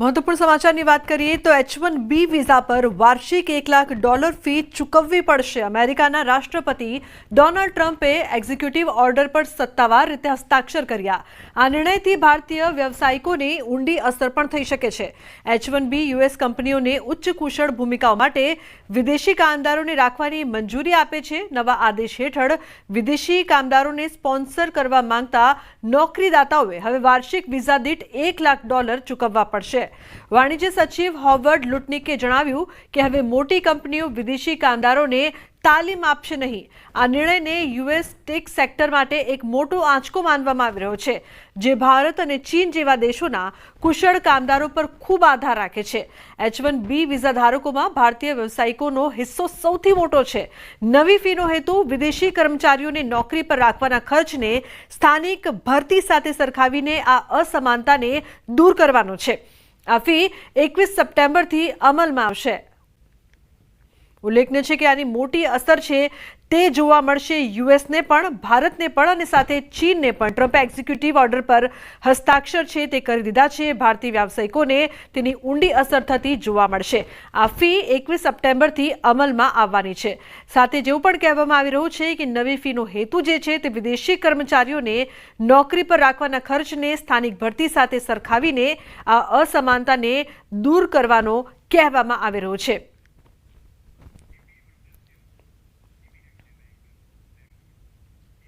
મહત્વપૂર્ણ સમાચારની વાત કરીએ તો એચ વન બી વિઝા પર વાર્ષિક એક લાખ ડોલર ફી ચૂકવવી પડશે. અમેરિકાના રાષ્ટ્રપતિ ડોનાલ્ડ ટ્રમ્પે એક્ઝિક્યુટિવ ઓર્ડર પર સત્તાવાર રીતે હસ્તાક્ષર કર્યા. આ નિર્ણયથી ભારતીય વ્યવસાયિકોને ઊંડી અસર પણ થઈ શકે છે. એચ વન બી યુએસ કંપનીઓને ઉચ્ચ કુશળ ભૂમિકાઓ માટે વિદેશી કામદારોને રાખવાની મંજૂરી આપે છે. નવા આદેશ હેઠળ વિદેશી કામદારોને સ્પોન્સર કરવા માંગતા નોકરીદાતાઓએ હવે વાર્ષિક વિઝા દીઠ એક લાખ ડોલર ચૂકવવા પડશે. વાણિજ્ય સચિવ હોવર્ડ લુટનિકે જણાવ્યું કે હવે મોટી કંપનીઓ વિદેશી કામદારોને તાલીમ આપશે નહીં. આ નિર્ણયને યુએસ ટેક સેક્ટર માટે એક મોટો આંચકો માનવામાં આવી રહ્યો છે, જે ભારત અને ચીન જેવા દેશોના કુશળ કામદારો પર ખૂબ આધાર રાખે છે. એચ વન બી વિઝા ધારકોમાં ભારતીય વ્યવસાયિકોનો હિસ્સો સૌથી મોટો છે. નવી ફીનો હેતુ વિદેશી કર્મચારીઓને નોકરી પર રાખવાના ખર્ચને સ્થાનિક ભરતી સાથે સરખાવીને આ અસમાનતાને દૂર કરવાનો છે. આ ફી એકવીસ સપ્ટેમ્બરથી અમલમાં આવશે. ઉલ્લેખનીય છે કે આની મોટી અસર છે તે જોવા મળશે યુએસને પણ, ભારતને પણ અને સાથે ચીનને પણ. ટ્રમ્પે એક્ઝિક્યુટિવ ઓર્ડર પર હસ્તાક્ષર છે તે કરી દીધા છે. ભારતીય વ્યાવસાયિકોને તેની ઊંડી અસર થતી જોવા મળશે. આ ફી એકવીસ સપ્ટેમ્બરથી અમલમાં આવવાની છે. સાથે જેવું પણ કહેવામાં આવી રહ્યું છે કે નવી ફીનો હેતુ જે છે તે વિદેશી કર્મચારીઓને નોકરી પર રાખવાના ખર્ચને સ્થાનિક ભરતી સાથે સરખાવીને આ અસમાનતાને દૂર કરવાનો કહેવામાં આવી રહ્યો છે.